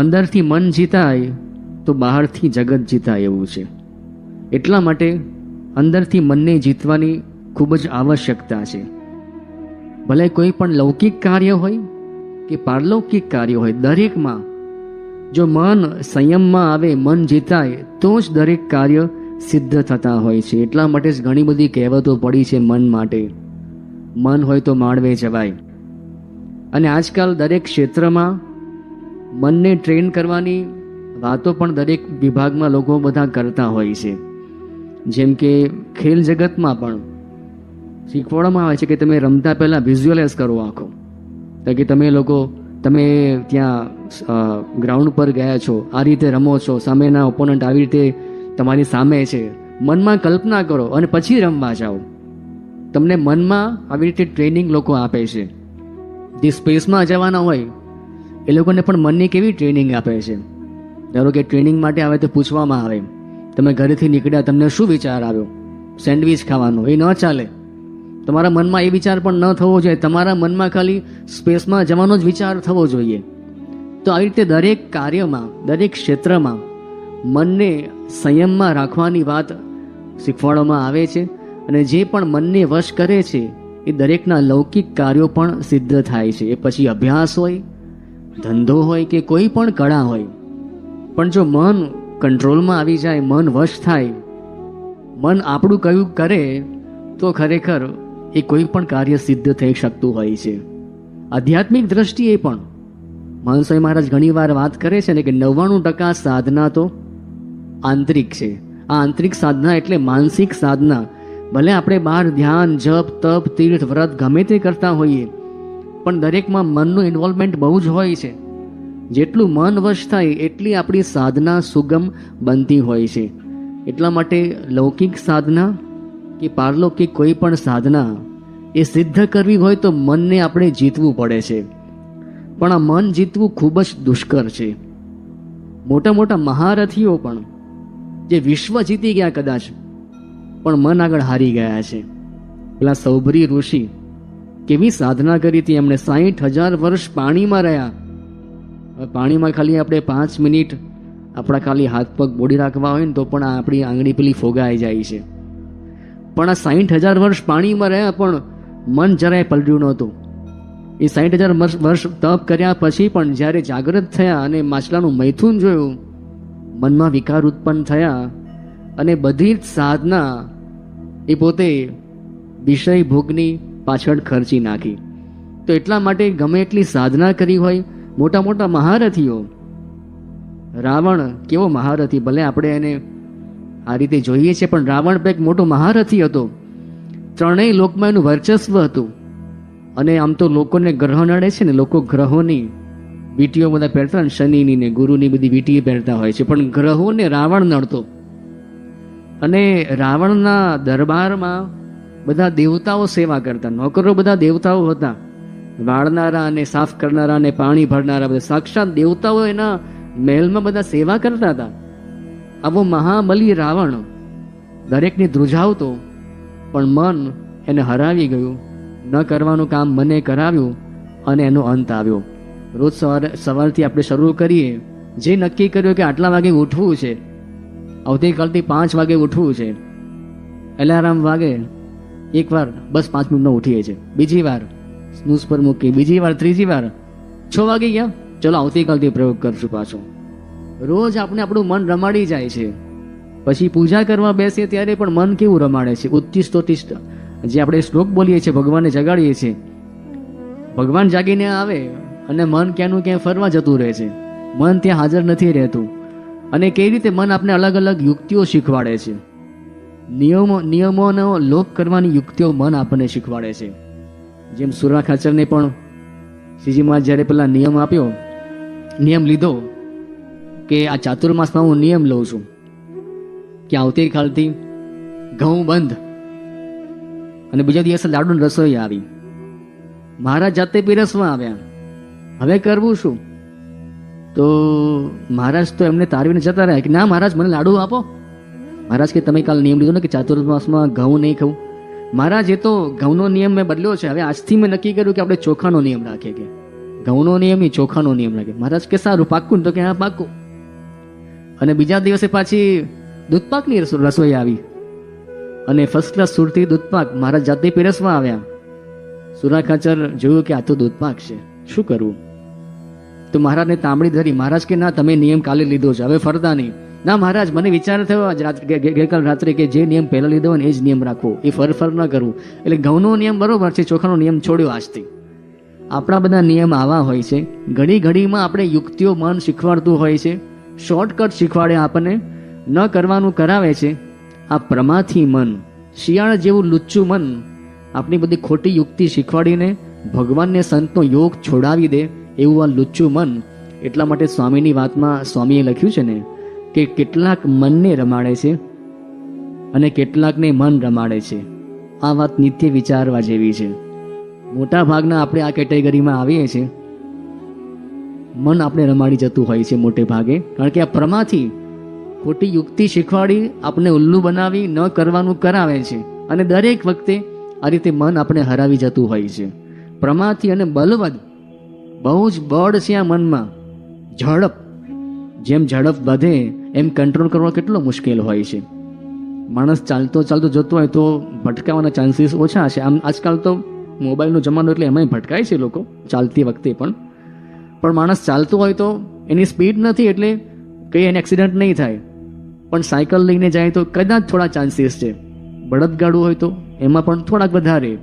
અંદરથી મન જીતાય તો બહારથી જગત જીતાય એવું છે. એટલા માટે અંદરથી મનને જીતવાની ખૂબ જ આવશ્યકતા છે. ભલે કોઈ પણ લૌકિક કાર્ય હોય કે પારલૌકિક કાર્ય હોય, દરેકમાં જો મન સંયમમાં આવે, મન જીતાય, તો જ દરેક કાર્ય સિદ્ધ થતા હોય છે. એટલા માટે જ ઘણી બધી કહેવતો પડી છે મન માટે. મન હોય તો માળવે જવાય. અને આજકાલ દરેક ક્ષેત્રમાં મનને ટ્રેન કરવાની વાતો પણ દરેક વિભાગમાં લોકો બધા કરતા હોય છે. જેમ કે ખેલ જગતમાં પણ શીખવાડવામાં આવે છે કે તમે રમતા પહેલાં વિઝ્યુઅલાઇઝ કરો આખો. તો કે તમે લોકો, તમે ત્યાં ગ્રાઉન્ડ પર ગયા છો, આ રીતે રમો છો, સામેના ઓપોનન્ટ આવી રીતે તમારી સામે છે. મનમાં કલ્પના કરો અને પછી રમવા જાઓ. તમને મનમાં આવી રીતે ટ્રેનિંગ લોકો આપે છે. જે સ્પેસમાં જવાના હોય એ લોકોને પણ મનની કેવી ટ્રેનિંગ આપે છે? ધારો કે ટ્રેનિંગ માટે આવે તો પૂછવામાં આવે, તમે ઘરેથી નીકળ્યા, તમને શું વિચાર આવ્યો? સેન્ડવિચ ખાવાનો, એ ન ચાલે. તમારા મનમાં એ વિચાર પણ ન થવો જોઈએ, તમારા મનમાં ખાલી સ્પેસમાં જવાનો જ વિચાર થવો જોઈએ. તો આવી રીતે દરેક કાર્યમાં, દરેક ક્ષેત્રમાં મનને સંયમમાં રાખવાની વાત શીખવાડવામાં આવે છે અને જે પણ મનને વશ કરે છે, એ દરેકના લૌકિક કાર્યો પણ સિદ્ધ થાય છે. એ પછી અભ્યાસ હોય ધંધો હોય કે કોઈ પણ કળા હોય, પણ જો મન કંટ્રોલમાં આવી જાય, મન વશ થાય, મન આપણું કયું કરે, તો ખરેખર એ કોઈ પણ કાર્ય સિદ્ધ થઈ શકતું હોય છે. આધ્યાત્મિક દ્રષ્ટિએ પણ. માનસોઈ મહારાજ ઘણીવાર વાત કરે છે ને કે નવ્વાણું ટકા સાધના તો આંતરિક છે. આ આંતરિક સાધના એટલે માનસિક સાધના. ભલે આપણે બહાર ધ્યાન, જપ, તપ, તીર્થ, વ્રત ગમે તે કરતા હોઈએ પણ દરેકમાં મનનું ઇન્વોલ્વમેન્ટ બહુ જ હોય છે. જેટલું મન વશ થાય એટલી આપણી સાધના સુગમ બનતી હોય છે. એટલા માટે લૌકિક સાધના કે પારલૌકિક કોઈ પણ સાધના એ સિદ્ધ કરવી હોય તો મનને આપણે જીતવું પડે છે. પણ આ મન જીતવું ખૂબ જ દુષ્કર છે. મોટા મોટા મહારથીઓ પણ, જે વિશ્વ જીતી ગયા કદાચ, પણ મન આગળ હારી ગયા છે. પેલા સૌભરી ઋષિ કેવી સાધના કરી હતી એમણે? સાહીઠ હજાર વર્ષ પાણીમાં રહ્યા. પાણીમાં ખાલી આપણે પાંચ મિનિટ આપણા ખાલી હાથ પગ બોડી રાખવા હોય ને તો પણ આપણી આંગળી પેલી ફોગાઈ જાય છે. પણ આ સાહીઠ હજાર વર્ષ પાણીમાં રહ્યા પણ મન જરાય પલટ્યું નહોતું. એ સાહીઠ હજાર વર્ષ તપ કર્યા પછી પણ જ્યારે જાગૃત થયા અને માછલાનું મૈથુન જોયું, મનમાં વિકાર ઉત્પન્ન થયા અને બધી જ સાધના એ પોતે વિષય ભોગની પાછળ ખર્ચી નાખી. તો એટલા માટે ગમે એટલી સાધના કરી હોય મોટા મોટા મહારથીઓ. રાવણ કેવો મહારથી, ભલે આપણે એને આ રીતે જોઈએ છીએ, પણ રાવણ એક મોટો મહારથી હતો. ત્રણેય લોકમાં એનું વર્ચસ્વ હતું. અને આમ તો લોકોને ગ્રહ નડે છે ને, લોકો ગ્રહોની વીટીઓ બધા પહેરતા ને, શનિની ને ગુરુની બધી વીટીઓ પહેરતા હોય છે, પણ ગ્રહોને રાવણ નડતો. અને રાવણના દરબારમાં બધા દેવતાઓ સેવા કરતા. નોકરો બધા દેવતાઓ હતા. વાળનારા અને સાફ કરનારા અને પાણી ભરનારા બધા સાક્ષાત દેવતાઓ એના મહેલમાં બધા સેવા કરતા હતા. આવો મહાબલી રાવણ દરેકને ધ્રુજાવતો, પણ મન એને હરાવી ગયું. ન કરવાનું કામ મને કરાવ્યું અને એનો અંત આવ્યો. રોજ સવારે, સવારથી આપણે શરૂ કરીએ. જે નક્કી કર્યું કે આટલા વાગે ઉઠવું છે. આવતીકાલથી પાંચ વાગે ઉઠવું છે. એલાર્મ વાગે. એકવાર બસ પાંચ મિનિટમાં ઉઠીએ છીએ બીજી વાર સ્નૂઝ પર મૂકી, બીજી વાર, ત્રીજી વાર. છ વાગે ગયા. ચલો આવતીકાલથી પ્રયોગ કરશું પાછો. રોજ આપણે આપણું મન રમાડી જાય છે. પછી પૂજા કરવા બેસીએ ત્યારે પણ મન કેવું રમાડે છે? ઉત્તિષ્ટોતિષ્ઠ જે આપણે શ્લોક બોલીએ છીએ, ભગવાનને જગાડીએ છીએ. ભગવાન જાગીને આવે અને મન ક્યાંનું ક્યાંય ફરવા જતું રહે છે. મન ત્યાં હાજર નથી રહેતું. અને કેવી રીતે મન આપણે અલગ અલગ યુક્તિઓ શીખવાડે છે? નિયમો નિયમોનો લોક કરવાની યુક્તિઓ મન આપણને શીખવાડે છે. જેમ સુરા ખાચરને પણ શ્રીજી મહારાજ જ્યારે પેલા નિયમ આપ્યો, નિયમ લીધો કે આ ચાતુર્માસમાં હું નિયમ લઉં છું કે આવતીકાલથી ઘઉં બંધ અને બીજા દિવસે લાડુની રસોઈ આવી. મહારાજ જાતે પીરસવા આવ્યા. હવે કરવું શું? તો મહારાજ તો એમને તારવીને જતા રહ્યા કે, ના મહારાજ, મને લાડુ આપો. મહારાજ કે, તમે કાલ નિયમ લીધો ને કે ચાતુર્માસમાં ઘઉં નહીં ખાવું? મહારાજ, એ તો ઘઉંનો નિયમ મેં બદલ્યો છે. હવે આજથી મેં નક્કી કર્યું કે આપણે ચોખાનો નિયમ રાખીએ કે. ઘઉંનો નિયમ એ ચોખાનો નિયમ રાખે મહારાજ કે, સારું પાક્કું તો કે, હા પાક્કું અને બીજા દિવસે પાછી દૂધપાકની રસોઈ આવી. અને ફર્સ્ટ ક્લાસ સુરતી દૂધપાક મહારાજ જાતે પીરસવા આવ્યા. સુરા ખાચર જોયું કે, આ તો દૂધપાક છે. શું કરવું તો મહારાજને તાંબડી ધરી, મહારાજ કે, ના, તમે નિયમ કાલે લીધો છે. હવે ફરતા નહીં. ના, મહારાજ, મને વિચાર થયો ગઈકાલ રાત્રે કે જે નિયમ પહેલા લીધો ને એ જ નિયમ રાખવો. એ ફર ફર ન કરવું. એટલે ઘઉંનો નિયમ બરોબર છે, ચોખાનો નિયમ છોડ્યો આજથી. આપણા બધા નિયમ આવા હોય છે. ઘડી ઘડીમાં આપણે યુક્તિઓ મન શીખવાડતું હોય છે. શોર્ટકટ શીખવાડે આપણને. ન કરવાનું કરાવે છે. આ પ્રમાથી મન, શિયાળ જેવું લુચ્ચું મન આપણી બધી ખોટી યુક્તિ શીખવાડીને ભગવાનને સંતનો યોગ છોડાવી દે એવું આ લુચ્ચું મન. એટલા માટે સ્વામીની વાતમાં સ્વામીએ લખ્યું છે ને કે કેટલાક મનને રમાડે છે અને કેટલાકને મન રમાડે છે. આ વાત નિત્ય વિચારવા જેવી છે. મોટા ભાગના આપણે આ કેટેગરીમાં આવીએ છીએ. મન આપણે રમાડી જતું હોય છે મોટે ભાગે. કારણ કે આ પ્રમાથી ખોટી યુક્તિ શીખવાડી આપણે ઉલ્લુ બનાવી ન કરવાનું કરાવે છે. અને દરેક વખતે આ રીતે મન આપણે હરાવી જતું હોય છે. પ્રમાથી અને બલવદ બહુ જ બળ છે આ મનમાં. ઝડપ જેમ ઝડપ વધે, એમ કંટ્રોલ કરવો કેટલો મુશ્કેલ હોય છે. માણસ ચાલતો ચાલતો જતો હોય તો ભટકાવાના ચાન્સીસ ઓછા છે આમ આજકાલ તો મોબાઈલનો જમાનો એટલે એમાંય ભટકાય છે લોકો, ચાલતી વખતે પણ. પણ માણસ ચાલતો હોય તો એની સ્પીડ નથી એટલે કંઈ એને એક્સિડન્ટ નહીં થાય. પણ સાયકલ લઈને જાય તો કદાચ થોડા ચાન્સીસ છે. બળદગાડું હોય તો એમાં પણ થોડાક વધારે.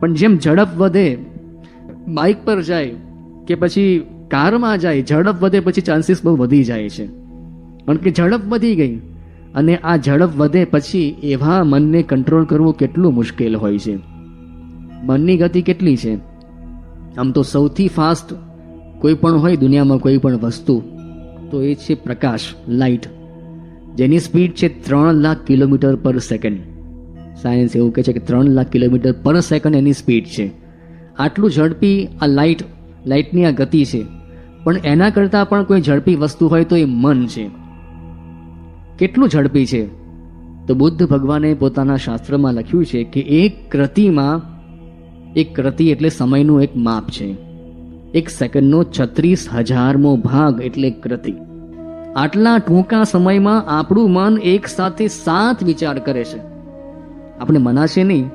પણ જેમ ઝડપ વધે બાઇક પર જાય કે પછી કારમાં જાય, ઝડપ વધે પછી ચાન્સીસ બહુ વધી જાય છે. કારણ કે ઝડપ વધી ગઈ અને આ ઝડપ વધે પછી એવા મનને કંટ્રોલ કરવું કેટલું મુશ્કેલ હોય છે. મનની ગતિ કેટલી છે? આમ તો સૌથી ફાસ્ટ કોઈ પણ હોય દુનિયામાં કોઈ પણ વસ્તુ, તો એ છે પ્રકાશ લાઇટ જેની સ્પીડ છે ત્રણ lakh kilometre per second science એવું કહે છે કે ત્રણ લાખ કિલોમીટર પર સેકન્ડ એની સ્પીડ છે. આટલું ઝડપી આ લાઇટ લાઇટની આ ગતિ છે. પણ એના કરતાં પણ કોઈ ઝડપી વસ્તુ હોય તો એ મન છે. કેટલું ઝડપી છે? તો બુદ્ધ ભગવાને પોતાના શાસ્ત્રમાં લખ્યું છે કે એક કૃતિમાં એક કૃતિ એટલે સમયનું એક માપ છે. એક સેકન્ડનો છત્રીસ હજારમો ભાગ એટલે કૃતિ આટલા ટૂંકા સમયમાં આપણું મન એક સાથે સાત વિચાર કરે છે. આપણે મનાશે નહીં,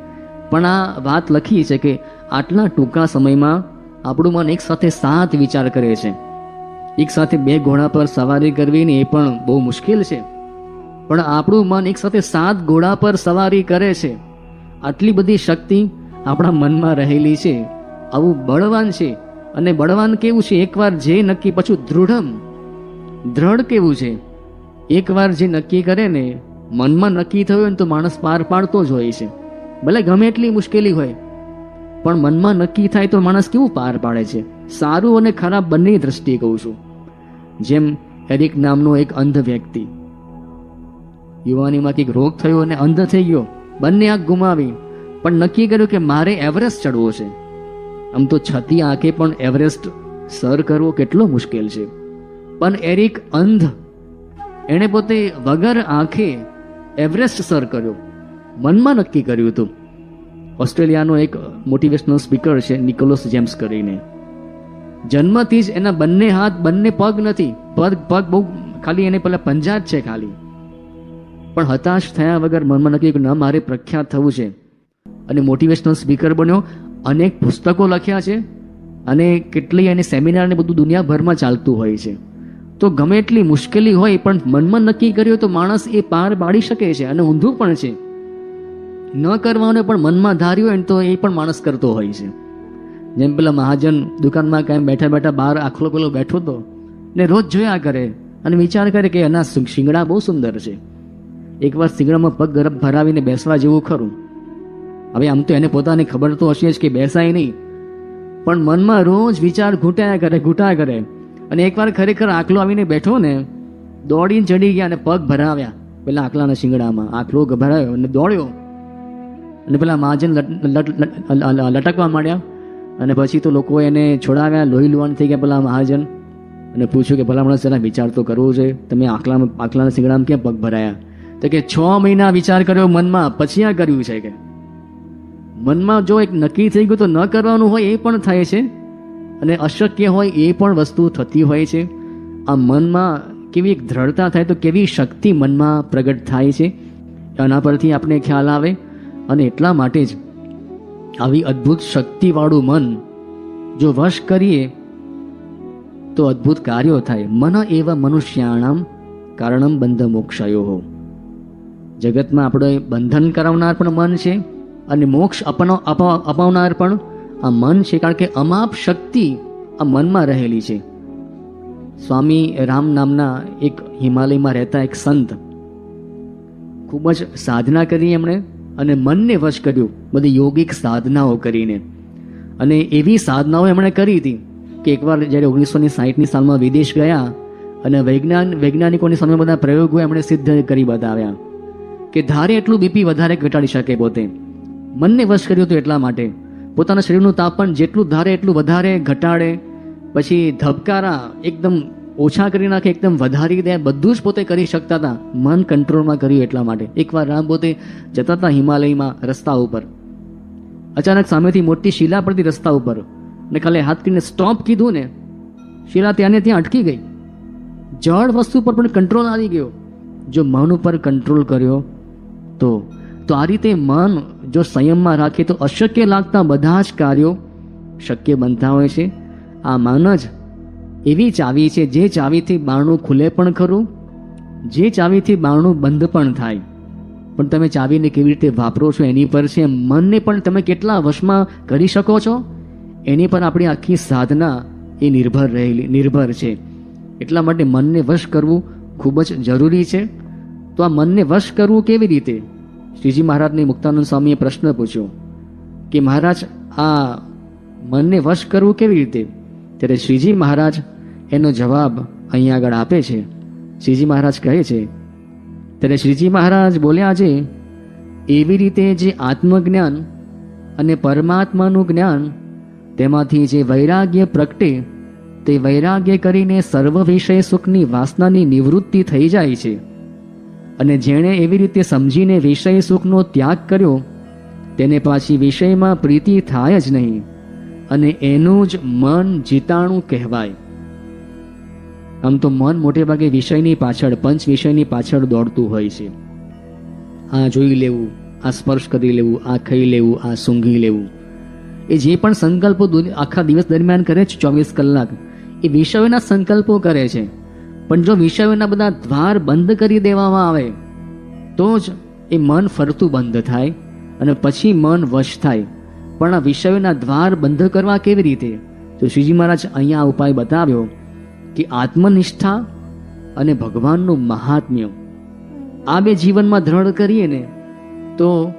પણ આ વાત લખી છે કે આટલા ટૂંકા સમયમાં આપણું મન એક સાથે સાત વિચાર કરે છે. એક સાથે બે ઘોડા પર સવારી કરવી ને એ પણ બહુ મુશ્કેલ છે. પણ આપણું મન એક સાથે સાત ઘોડા પર સવારી કરે છે. આટલી બધી શક્તિ આપણા મનમાં રહેલી છે. આવું બળવાન છે. અને બળવાન કેવું છે? એકવાર જે નક્કી પછી દૃઢમ. દ્રઢ કેવું છે? એકવાર જે નક્કી કરે ને મનમાં નક્કી થયું હોય ને તો માણસ પાર પાડતો જ હોય છે. ભલે ગમે એટલી મુશ્કેલી હોય પણ મનમાં નક્કી થાય તો માણસ કેવું પાર પાડે છે? સારું અને ખરાબ બંને દ્રષ્ટિએ કહું છું. જેમ એરિક નામનો એક અંધ વ્યક્તિ. યુવાનીમાં કંઈક રોગ થયો અને અંધ થઈ ગયો. બંને આંખ ગુમાવી. પણ નક્કી કર્યું કે મારે એવરેસ્ટ ચડવો છે. આમ તો છતી આંખે પણ એવરેસ્ટ સર કરવો કેટલો મુશ્કેલ છે. પણ એરિક અંધ. એણે પોતે વગર આંખે એવરેસ્ટ સર કર્યો. મનમાં નક્કી કર્યું હતું. ઓસ્ટ્રેલિયાનો એક મોટિવેશનલ સ્પીકર છે નિકોલસ જેમ્સ કરીને. જન્મથી જ એના બંને હાથ બંને પગ નથી પગ પગ બહુ ખાલી એને પેલા પંજા જ છે ખાલી. પણ હતાશ થયા વગર મનમાં નક્કી કર્યું, ના મારે પ્રખ્યાત થવું છે. અને મોટિવેશનલ સ્પીકર બન્યો અનેક પુસ્તકો લખ્યા છે અને કેટલી એને સેમિનાર ને બધું દુનિયાભરમાં ચાલતું હોય છે. તો ગમે એટલી મુશ્કેલી હોય પણ મનમાં નક્કી કર્યું તો માણસ એ પાર પાડી શકે છે અને ઊંધું પણ છે. ન કરવાનું પણ મનમાં ધાર્યું હોય ને તો એ પણ માણસ કરતો હોય છે. જેમ પેલા મહાજન દુકાનમાં કાંઈ બેઠા બેઠા બહાર આખલો પેલો બેઠો હતો ને રોજ જોયા કરે અને વિચાર કરે કે એના શિંગડા બહુ સુંદર છે. એકવાર શિંગડામાં પગ ગરબ ભરાવીને બેસવા જેવું ખરું. હવે આમ તો એને પોતાની ખબર તો હશે જ કે બેસાય નહીં. પણ મનમાં રોજ વિચાર ઘૂંટાયા કરે ઘૂંટાયા કરે. અને એકવાર ખરેખર આખલો આવીને બેઠો ને, દોડીને ચડી ગયા અને પગ ભરાવ્યા. પેલા આખલાના શિંગડામાં આખલો ગભરાયો અને દોડ્યો. અને પેલા મહાજન લટ- લટ- લટ- લટકવા માંડ્યા. અને પછી તો લોકો એને છોડાવ્યા, લોહી લુવાન થઈ ગયા પેલા મહાજન. અને પૂછ્યું કે ભલા માણસ, જરા વિચાર તો કરવો છે. તમે આખલામાં આખલાના સિંગડામાં ક્યાં પગ ભરાયા? તો કે છ મહિના વિચાર કર્યો મનમાં, પછી આ કર્યું છે કે. મનમાં જો એક નક્કી થઈ ગયું તો ન કરવાનું હોય એ પણ થાય છે. અને અશક્ય હોય એ પણ વસ્તુ થતી હોય છે. આ મનમાં કેવી એક દ્રઢતા થાય તો કેવી શક્તિ મનમાં પ્રગટ થાય છે. એના પરથી આપણે ખ્યાલ આવે. અને એટલા માટે જ આવી અદ્ભુત શક્તિવાળું મન જો વશ કરીએ, તો અદ્ભુત કાર્યો થાય. મન એવા મનુષ્યાણામ કારણમ બંધ મોક્ષયો જગતમાં આપણે બંધન કરાવનાર પણ મન છે અને મોક્ષ અપનો, અપા- અપાવનાર પણ આ મન છે, કારણ કે અમાપ શક્તિ આ મનમાં રહેલી છે. સ્વામી રામ નામના એક હિમાલયમાં રહેતા એક સંત ખૂબ જ સાધના કરી એમણે. અને મનને વશ કર્યું બધી યોગિક સાધનાઓ કરીને. અને એવી સાધનાઓ એમણે કરી હતી કે એકવાર જ્યારે ઓગણીસો ને સાહીઠની સાલમાં વિદેશ ગયા અને વૈજ્ઞાન, વૈજ્ઞાનિકોની સામે બધા પ્રયોગો એમણે સિદ્ધ કરી બતાવ્યા કે ધારે એટલું બીપી વધારે ઘટાડી શકે પોતે. મનને વશ કર્યું હતું એટલા માટે. પોતાના શરીરનું તાપમાન જેટલું ધારે એટલું વધારે ઘટાડે. પછી ધબકારા એકદમ ઓછા કરી નાખે, એકદમ વધારી દે, બધું જ પોતે કરી શકતા હતા. મન કંટ્રોલમાં કર્યું એટલા માટે. એકવાર રામ પોતે જતા હતા હિમાલયમાં રસ્તા ઉપર. અચાનક સામેથી મોટી શિલા પડતી રસ્તા ઉપર. ને ખાલી હાથ કરીને સ્ટોપ કીધું ને, શિલા ત્યાં ત્યાં અટકી ગઈ. જળ વસ્તુ પર પણ કંટ્રોલ આવી ગયો. જો મન ઉપર કંટ્રોલ કર્યો તો તો આ રીતે મન જો સંયમમાં રાખે તો અશક્ય લાગતા બધા જ કાર્યો શક્ય બનતા હોય છે. આ મન જ એવી ચાવી છે, જે ચાવીથી બારણું ખુલે પણ ખરું, જે ચાવીથી બારણું બંધ પણ થાય. પણ તમે ચાવીને કેવી રીતે વાપરો છો એની પર છે, મનને પણ તમે કેટલા વશમાં કરી શકો છો? એની પર આપણી આખી સાધના એ નિર્ભર રહેલી, નિર્ભર છે. એટલા માટે મનને વશ કરવું ખૂબ જ જરૂરી છે. તો આ મનને વશ કરવું કેવી રીતે? શ્રીજી મહારાજને મુક્તાનંદ સ્વામીએ પ્રશ્ન પૂછ્યો કે મહારાજ, આ મનને વશ કરવું કેવી રીતે? ત્યારે શ્રીજી મહારાજ એનો જવાબ અહીંયા આગળ આપે છે. શ્રીજી મહારાજ કહે છે, ત્યારે શ્રીજી મહારાજ બોલ્યા છે, એવી રીતે જે આત્મજ્ઞાન અને પરમાત્માનું જ્ઞાન તેમાંથી જે વૈરાગ્ય પ્રગટે, તે વૈરાગ્ય કરીને સર્વ વિષય સુખની વાસનાની નિવૃત્તિ થઈ જાય છે. અને જેણે એવી રીતે સમજીને વિષય સુખનો ત્યાગ કર્યો, તેને પાછી વિષયમાં પ્રીતિ થાય જ નહીં. અને એનું જ મન જીતાણું કહેવાય. આમ તો મન મોટે ભાગે વિષયની પાછળ, પંચ વિષયની પાછળ દોડતું હોય છે. આ જોઈ લેવું, આ સ્પર્શ કરી લેવું, આ ખાઈ લેવું, આ સૂંઘી લેવું. એ જે પણ સંકલ્પો આખા દિવસ દરમિયાન કરે છે ચોવીસ કલાક, એ વિષયોના સંકલ્પો કરે છે. પણ જો વિષયોના બધા દ્વાર બંધ કરી દેવામાં આવે, તો જ એ મન ફરતું બંધ થાય અને પછી મન વશ થાય. પણ આ વિષયોના દ્વાર બંધ કરવા કેવી રીતે? તો શ્રીજી મહારાજ અહીંયા ઉપાય બતાવ્યો કે આત્મનિષ્ઠા અને ભગવાનનું મહાત્મ્ય. આ બે જીવનમાં દ્રઢ કરીએ ને, તો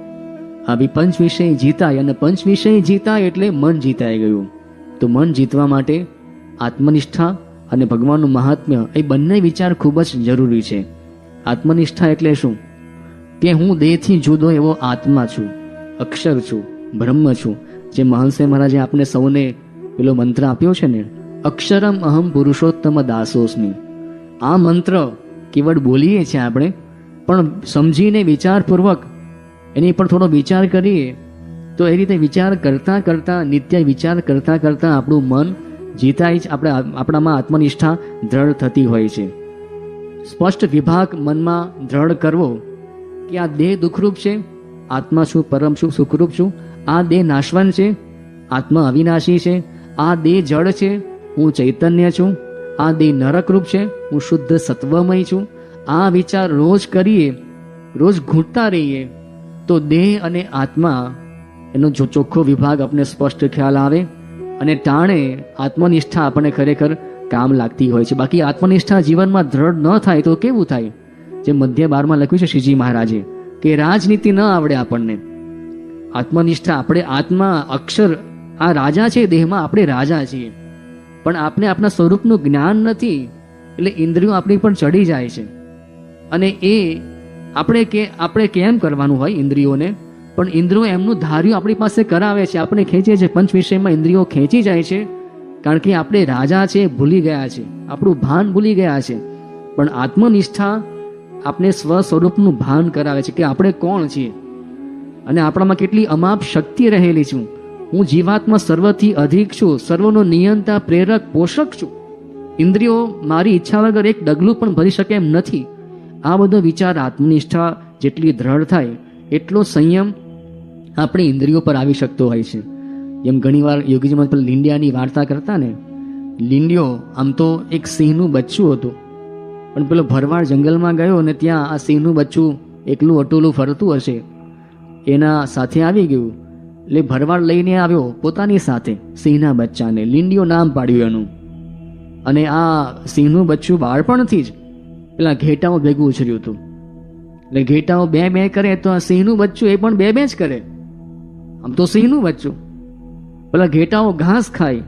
આવી પંચ વિષય જીતાય અને પંચ વિષય જીતાય એટલે મન જીતાઈ ગયું. તો મન જીતવા માટે આત્મનિષ્ઠા અને ભગવાનનું મહાત્મ્ય એ બંને વિચાર ખૂબ જ જરૂરી છે. આત્મનિષ્ઠા એટલે શું? કે હું દેહથી જુદો એવો આત્મા છું, અક્ષર છું. બ્રહ્મ છું. જે મહંસે મહારાજે આપણે સૌને પેલો મંત્ર આપ્યો છે ને, અક્ષરમ અહમ પુરુષોત્તમ દાસોસ્મી. આ મંત્ર કેવળ બોલીએ છીએ આપણે, પણ સમજીને વિચારપૂર્વક એની પર થોડો વિચાર કરીએ, તો એ રીતે વિચાર કરતાં કરતાં, નિત્ય વિચાર કરતાં કરતાં આપણું મન જીતાય જ આપણે આપણામાં આત્મનિષ્ઠા દ્રઢ થતી હોય છે. સ્પષ્ટ વિભાગ મનમાં દ્રઢ કરવો, કે આ દેહ દુઃખરૂપ છે, આત્મા શું પરમ શું સુખરૂપ છું આ દેહ નાશવાન છે, આત્મા અવિનાશી છે, આ દેહ જળ છે, હું ચૈતન્ય છું, આ દેહ નરકરૂપ છે, હું શુદ્ધ સત્વમય છું. આ વિચાર રોજ કરીએ, રોજ ઘૂંટતા રહીએ, તો દેહ અને આત્મા, એનો જો ચોખ્ખો વિભાગ આપણને સ્પષ્ટ ખ્યાલ આવે અને ટાણે આત્મનિષ્ઠા આપણને ખરેખર કામ લાગતી હોય છે. બાકી આત્મનિષ્ઠા જીવનમાં દ્રઢ ન થાય તો કેવું થાય? જે મધ્ય બારમાં લખ્યું છે શ્રીજી મહારાજે, કે રાજનીતિ ન આવડે આપણને. આત્મનિષ્ઠા, આપણે આત્મા, અક્ષર, આ રાજા છે, દેહમાં આપણે રાજા છીએ. પણ આપણે આપણા સ્વરૂપનું જ્ઞાન નથી, એટલે ઇન્દ્રિયો આપણી પર ચડી જાય છે. અને એ આપણે કે, આપણે કેમ કરવાનું હોય ઇન્દ્રિયોને? પણ ઇન્દ્રિયો એમનું ધાર્યું આપણી પાસે કરાવે છે. આપણે ખેંચીએ છીએ. પંચ વિષયમાં ઇન્દ્રિયો ખેંચી જાય છે. કારણ કે આપણે રાજા છે, ભૂલી ગયા છે. આપણું ભાન ભૂલી ગયા છે. પણ આત્મનિષ્ઠા આપણે સ્વ સ્વરૂપનું ભાન કરાવે છે કે આપણે કોણ છીએ? અને આપણામાં કેટલી અમાપ શક્તિ રહેલી છું. હું જીવાત્મા સર્વથી અધિક છું, સર્વનો નિયંતા, પ્રેરક, પોષક છું. ઇન્દ્રિયો મારી ઈચ્છા વગર એક ડગલું પણ ભરી શકે એમ નથી. આ બધો વિચાર આત્મનિષ્ઠા જેટલી દ્રઢ થાય, એટલો સંયમ આપણી ઇન્દ્રિયો પર આવી શકતો હોય છે. એમ ઘણીવાર યોગીજીમાં પેલા લીંડિયાની વાર્તા કરતા ને, લીંડિયો આમ તો એક સિંહનું બચ્ચું હતું. પણ પેલો ભરવાડ જંગલમાં ગયો અને ત્યાં આ સિંહનું બચ્ચું એકલું અટોલું ફરતું હશે. એના સાથે આવી ગયું. એટલે ભરવાડ લઈને આવ્યો પોતાની સાથે સિંહના બચ્ચાને. લીંડીઓ નામ પાડ્યું એનું. અને આ સિંહનું બચ્ચું બાળપણથી જ પેલા ઘેટાઓ ભેગું ઉછર્યું હતું. એટલે ઘેટાઓ બે બે કરે તો આ સિંહનું બચ્ચું એ પણ બે બે જ કરે. આમ તો સિંહનું બચ્ચું. પેલા ઘેટાઓ ઘાસ ખાય.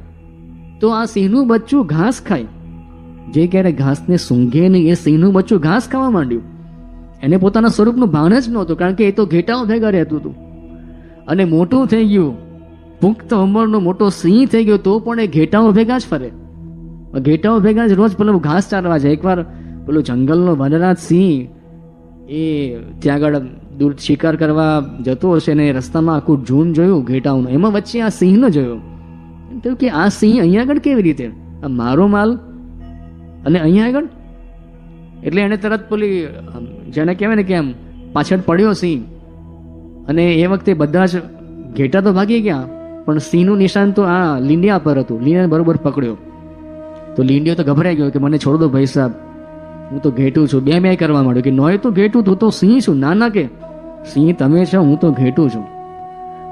તો આ સિંહનું બચ્ચું ઘાસ ખાય. જે ક્યારે ઘાસને સૂંઘે નહીં એ સિંહનું બચ્ચું ઘાસ ખાવા માંડ્યું. એને પોતાના સ્વરૂપનું ભાન જ નહોતું, કારણ કે એ તો ઘેટાઓ ભેગા રહેતું હતું. અને મોટું થઈ ગયું, પુખ્ત ઉંમરનો મોટો સિંહ થઈ ગયો, તો પણ એ ઘેટાઓ ભેગા જ ફરે. ઘેટાઓ ભેગા જ રોજ પેલું ઘાસ ચારવા જાય. એકવાર પેલું જંગલનો વનરાજ સિંહ એ ત્યાં આગળ દૂર શિકાર કરવા જતો હશે ને રસ્તામાં આખું ઝૂંડ જોયું ઘેટાઓનું. એમાં વચ્ચે આ સિંહનો જોયો. થયું કે આ સિંહ અહીંયા આગળ કેવી રીતે? આ મારો માલ? અને અહીંયા આગળ? એટલે એને તરત પેલી, જેને કહેવાય ને કે એમ, પાછળ પડ્યો સિંહ. અને એ વખતે બધા જ ઘેટા તો ભાગી ગયા, પણ સિંહનું નિશાન તો આ લીંડિયા પર હતું. લીંડિયાને બરોબર પકડ્યો. તો લીંડિયો તો ગભરાઈ ગયો કે મને છોડ દો ભાઈ સાહેબ. હું તો ઘેટું છું. બે બે કરવા માંડ્યો કે નોય તો ઘેટું તું તો સિંહ છું. ના ના કે. સિંહ, તમે છો, હું તો ઘેટું છું.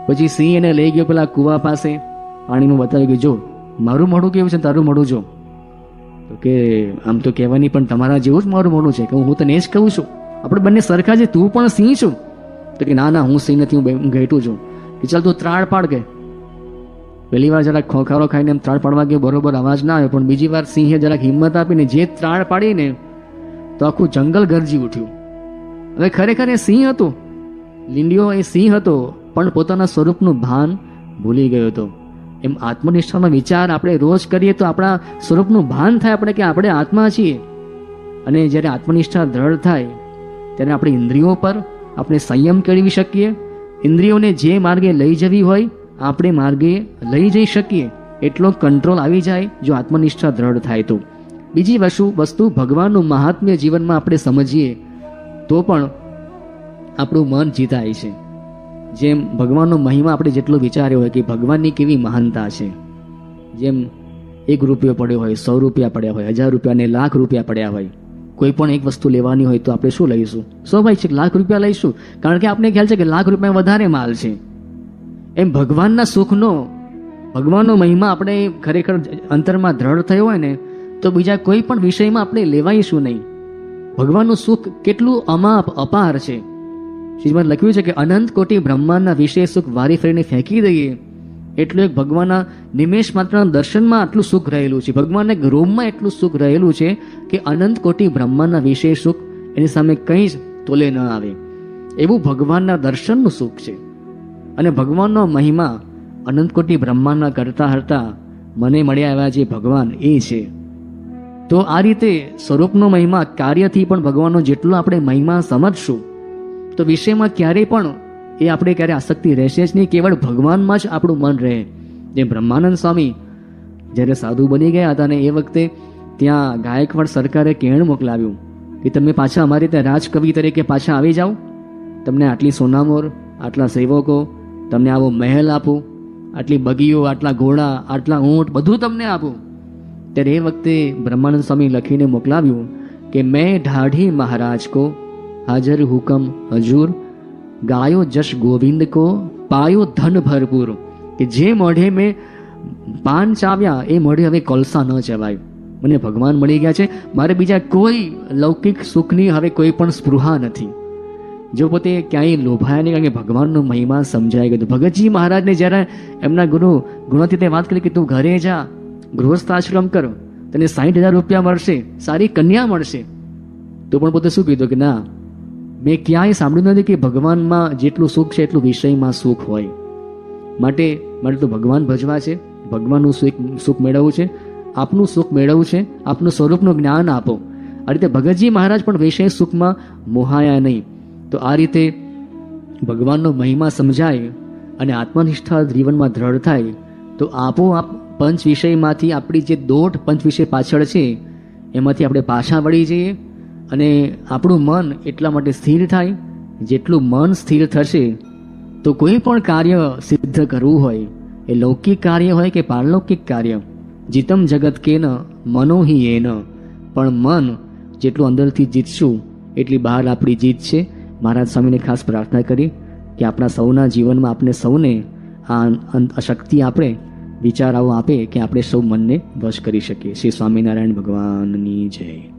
પછી સિંહ એને લઈ ગયો પેલા કુવા પાસે. પાણીમાં બતાવ્યું કે જો, મારું મોઢું કેવું છે તારું મોઢું જો. કે, આમ તો કહેવાની પણ તમારા જેવું જ મારું મોઢું છે કે હું તને જ કહું છું. આપણે બંને સરખા છે, તું પણ સિંહ છું. તો કે ના ના, હું સિંહ નથી હું ઘેટું છું. કે ચાલ તું ત્રાળ પાડ કે. પહેલી વાર જરાક ખોખારો ખાઈને એમ ત્રાળ પાડવા ગયો, બરોબર અવાજ ના આવ્યો, પણ બીજી વાર સિંહે જરાક હિંમત આપીને જે ત્રાળ પાડીને તો આખું જંગલ ગરજી ઉઠ્યું. હવે ખરેખર એ સિંહ હતો. લીંડિયો એ સિંહ હતો, પણ પોતાના સ્વરૂપનું ભાન ભૂલી ગયો હતો. એમ આત્મનિષ્ઠાનો વિચાર આપણે રોજ કરીએ તો આપણા સ્વરૂપનું ભાન થાય આપણે કે આપણે આત્મા છીએ. અને જ્યારે આત્મનિષ્ઠા દ્રઢ થાય, ત્યારે આપણે ઇન્દ્રિયો પર આપણે સંયમ કેળવી શકીએ. ઇન્દ્રિયોને જે માર્ગે લઈ જવી હોય, આપણે માર્ગે લઈ જઈ શકીએ. એટલો કંટ્રોલ આવી જાય જો આત્મનિષ્ઠા દ્રઢ થાય તો. બીજી વસ્તુ વસ્તુ ભગવાનનું મહાત્મ્ય જીવનમાં આપણે સમજીએ, તો પણ આપણું મન જીતાય છે. જેમ ભગવાનનો મહિમા આપણે જેટલો વિચાર્યો હોય કે ભગવાનની કેવી મહાનતા છે. જેમ એક રૂપિયો પડ્યો હોય, સો રૂપિયા પડ્યા હોય, હજાર રૂપિયા ને લાખ રૂપિયા પડ્યા હોય, કોઈ પણ એક વસ્તુ લેવાની હોય તો આપણે શું લઈશું? સ્વાભાવિક છે લાખ રૂપિયા લઈશું? કારણ કે આપણે ખ્યાલ છે કે લાખ રૂપિયા વધારે માલ છે. એમ ભગવાનના સુખનો, ભગવાનનો મહિમા આપણે ખરેખર અંતરમાં દ્રઢ થયો હોય ને, તો બીજા કોઈ પણ વિષયમાં આપણે લેવાઈશું નહીં? ભગવાનનું સુખ કેટલું અમાપ અપાર છે. શ્રીમાં લખ્યું છે કે અનંત કોટી બ્રહ્માંડના વિષય સુખ વારી ફરીને ફેંકી દઈએ, એટલું એક ભગવાનના નિમેષ માત્રના દર્શનમાં આટલું સુખ રહેલું છે. ભગવાનના એક રૂમમાં એટલું સુખ રહેલું છે કે અનંત કોટી બ્રહ્માંડના વિષય સુખ એની સામે કંઈ જ તોલે ન આવે. એવું ભગવાનના દર્શનનું સુખ છે. અને ભગવાનનો મહિમા અનંત કોટી બ્રહ્માંડના કરતા હરતા મને મળ્યા આવ્યા જે ભગવાન એ છે. તો આ રીતે સ્વરૂપનો મહિમા કાર્યથી પણ ભગવાનનો જેટલો આપણે મહિમા સમજશું તો વિષયમાં ક્યારેય પણ એ આપણે ક્યારે આસક્તિ રહેશે જ નહીં. કેવળ ભગવાનમાં જ આપણું મન રહે. જે બ્રહ્માનંદ સ્વામી જ્યારે સાધુ બની ગયા હતા અને એ વખતે ત્યાં ગાયકવાડ સરકારે કેણ મોકલાવ્યું કે તમે પાછા અમારી ત્યાં રાજકવિ તરીકે પાછા આવી જાઓ. તમને આટલી સોનામોર, આટલા સેવકો, તમને આવો મહેલ આપું, આટલી બગીઓ, આટલા ઘોડા, આટલા ઊંટ બધું તમને આપું. ત્યારે એ વખતે બ્રહ્માનંદ સ્વામી લખીને મોકલાવ્યું કે મેં ઢાઢી મહારાજ કો હાજર હુકમ. હજૂર, ગાયો જશ ગોવિંદ કો, પાયો ધન ભરપૂર. કે જે મોઢે મેં પાન ચાવ્યા, એ મોઢે હવે કોલસા ન ચવાય મને ભગવાન મળી ગયા છે. મારે બીજા કોઈ લૌકિક સુખની હવે કોઈ પણ સ્પૃહા નથી. જો પોતે ક્યાંય લોભાયા નહીં, કારણ કે ભગવાનનો મહિમા સમજાઈ ગયો. ભગતજી મહારાજને જ્યારે એમના ગુરુ, ગુણોથી તે વાત કરી કે તું ઘરે જા, ગૃહસ્થ આશ્રમ કર. તને સાઠ હજાર રૂપિયા મળશે, સારી કન્યા મળશે. તો પણ પોતે શું કીધું કે ના મેં ક્યાંય સાંભળ્યું નથી કે ભગવાનમાં જેટલું સુખ છે એટલું વિષયમાં સુખ હોય. માટે મારે તો ભગવાન ભજવા છે, ભગવાનનું સુખ સુખ મેળવવું છે, આપનું સુખ મેળવવું છે, આપનું સ્વરૂપનું જ્ઞાન આપો. આ રીતે ભગતજી મહારાજ પણ વિષય સુખમાં મોહાયા નહીં. તો આ રીતે ભગવાનનો મહિમા સમજાય અને આત્મનિષ્ઠા જીવનમાં દ્રઢ થાય, તો આપોઆપ પંચ વિષયમાંથી આપણી જે દોઢ પંચ વિષય પાછળ છે, એમાંથી આપણે પાછા વળી જઈએ અને આપણું મન એટલા માટે સ્થિર થાય, જેટલું મન સ્થિર થશે, તો કોઈ પણ કાર્ય સિદ્ધ કરવું હોય, એ લૌકિક કાર્ય હોય કે પારલૌકિક કાર્ય, જીતમ જગત કેન મનો હિ ન પણ મન જેટલું અંદરથી જીતશું, એટલી બહાર આપણી જીત છે. મહારાજ સ્વામીને ખાસ પ્રાર્થના કરી કે આપણા સૌના જીવનમાં આપણે સૌને આ શક્તિ આપણે, વિચારાઓ આપે કે આપણે સૌ મનને વશ કરી શકીએ. શ્રી સ્વામિનારાયણ ભગવાનની જય.